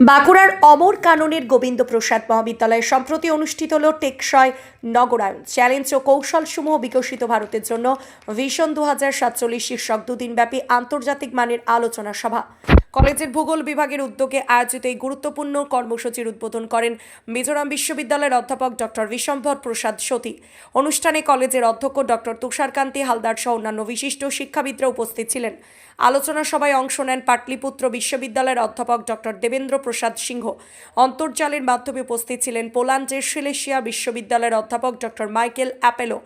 বাঁকুড়ার অমর কাননের গোবিন্দ প্রসাদ মহাবিদ্যালয়ে সম্প্রতি অনুষ্ঠিত হল টেকসয় নগরায়ণ চ্যালেঞ্জ ও কৌশলসমূহ বিকশিত ভারতের জন্য ভিশন দু হাজার সাতচল্লিশ শীর্ষক দুদিনব্যাপী আন্তর্জাতিক মানের আলোচনা সভা। কলেজের ভূগোল বিভাগের উদ্যোগে আয়োজিত এই গুরুত্বপূর্ণ কর্মসূচির উদ্বোধন করেন মিজোরাম বিশ্ববিদ্যালয়ের অধ্যাপক ডক্টর বিশম্ভর প্রসাদ সতী। অনুষ্ঠানে কলেজের অধ্যক্ষ ডক্টর তুষারকান্তি হালদার সহ অন্যান্য বিশিষ্ট শিক্ষাবিদরা উপস্থিত ছিলেন। আলোচনা সভায় অংশ নেন পাটলিপুত্র বিশ্ববিদ্যালয়ের অধ্যাপক ডক্টর দেবেন্দ্র প্রসাদ সিংহ। অন্তর্জালের মাধ্যমে উপস্থিত ছিলেন পোল্যান্ডের সিলেশিয়া বিশ্ববিদ্যালয়ের অধ্যাপক ডক্টর মাইকেল অ্যাপেলো,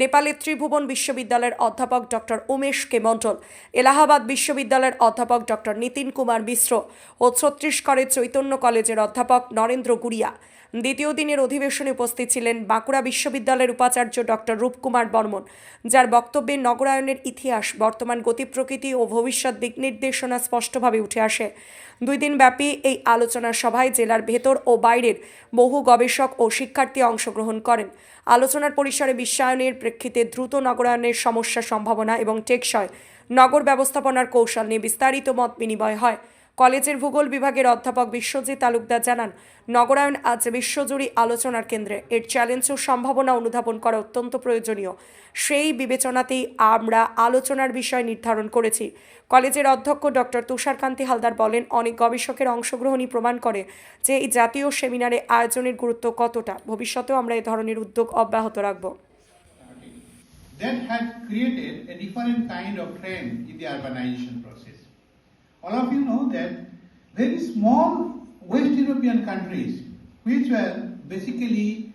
নেপালের ত্রিভুবন বিশ্ববিদ্যালয়ের অধ্যাপক ডক্টর উমেশ কে মণ্ডল এলাহাবাদ বিশ্ববিদ্যালয়ের অধ্যাপক ডক্টর নিতিন কুমার মিশ্র ও ছত্তিশগড়ের চৈতন্য কলেজের অধ্যাপক নরেন্দ্র গুড়িয়া। দ্বিতীয় দিনের অধিবেশনে উপস্থিত ছিলেন বাঁকুড়া বিশ্ববিদ্যালয়ের উপাচার্য ডক্টর রূপকুমার বর্মন, যার বক্তব্যে নগরায়নের ইতিহাস, বর্তমান গতি প্রকৃতি ও ভবিষ্যৎ দিক নির্দেশনা স্পষ্টভাবে উঠে আসে। দুই দিন ব্যাপী এই আলোচনা সভায় জেলার ভেতর ও বাইরের বহু গবেষক ও শিক্ষার্থী অংশগ্রহণ করেন। আলোচনার পরিসরে বিশ্বায়নের প্রেক্ষিতে দ্রুত নগরায়নের সমস্যা সম্ভাবনা এবং টেকসই নগর ব্যবস্থাপনার কৌশল নিয়ে বিস্তারিত মত বিনিময় হয়। কলেজের ভূগোল বিভাগের অধ্যাপক বিশ্বজিৎ তালুকদার জানান নগরায়ণ আজ বিশ্বজুড়ি আলোচনার কেন্দ্রে। এর চ্যালেঞ্জ ও সম্ভাবনা অনুধাবন করা অত্যন্ত প্রয়োজনীয়। সেই বিবেচনাতেই আমরা আলোচনার বিষয় নির্ধারণ করেছি। কলেজের অধ্যক্ষ ডক্টর তুষারকান্তি হালদার বলেন, অনেক গবেষকের অংশগ্রহণই প্রমাণ করে যে এই জাতীয় সেমিনারে আয়োজনের গুরুত্ব কতটা। ভবিষ্যতেও আমরা এ ধরনের উদ্যোগ অব্যাহত রাখব। That had created a different kind of trend in the urbanization process. All of you know that very small West European countries, which were basically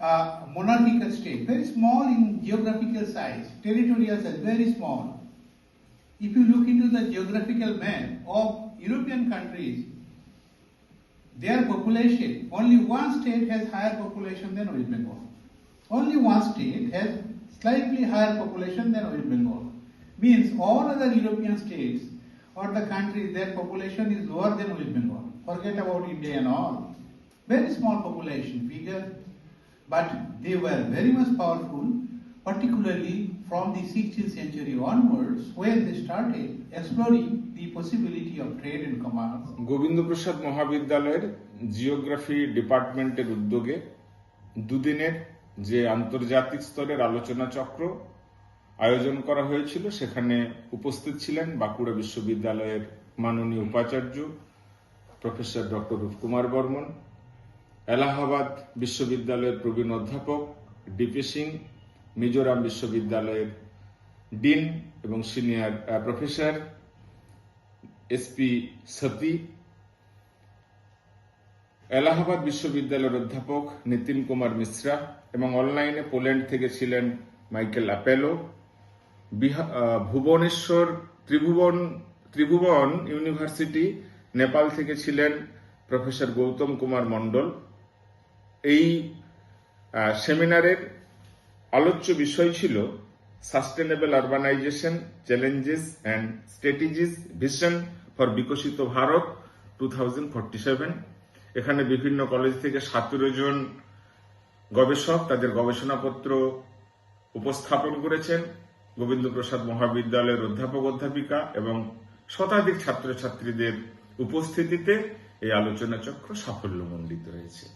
uh, monarchical states, very small in geographical size, territorial size, very small. If you look into the geographical map of European countries, their population, only one state has higher population than West Bengal. Only one state has slightly higher population than West Bengal. Means all other European states or the countries, their population is lower than West Bengal. Forget about India and all. Very small population figure, but they were very much powerful, particularly from the 16th century onwards, when they started exploring the possibility of trade and commerce. গোবিন্দপ্রসাদ মহাবিদ্যালয়ের geography ডিপার্টমেন্টের উদ্যোগে দুদিনের যে আন্তর্জাতিক স্তরের আলোচনা চক্র আয়োজন করা হয়েছিল, সেখানে উপস্থিত ছিলেন বাঁকুড়া বিশ্ববিদ্যালয়ের মাননীয় উপাচার্য প্রফেসর ডক্টর রূপকুমার বর্মন, এলাহাবাদ বিশ্ববিদ্যালয়ের প্রবীণ অধ্যাপক ডিপি সিং, মিজোরাম বিশ্ববিদ্যালয়ের ডিন এবং senior professor SP Sati Allahabad বিশ্ববিদ্যালয়ের অধ্যাপক নিতিন কুমার মিশ্রা এবং অনলাইনে পোল্যান্ড থেকে ছিলেন মাইকেল অ্যাপেলো। ভুবনেশ্বর ত্রিভুবন ত্রিভুবন ইউনিভার্সিটি নেপাল থেকে ছিলেন প্রফেসর গৌতম কুমার মণ্ডল। এই সেমিনারের আলোচ্য বিষয় ছিল sustainable urbanisation challenges and strategies vision for Viksit Bharat two এখানে বিভিন্ন কলেজ থেকে সতেরো জন গবেষক তাদের গবেষণাপত্র উপস্থাপন করেছেন। গোবিন্দ প্রসাদ মহাবিদ্যালয়ের অধ্যাপক অধ্যাপিকা এবং শতাধিক ছাত্রছাত্রীদের উপস্থিতিতে এই আলোচনা চক্র সাফল্যমণ্ডিত হয়েছে।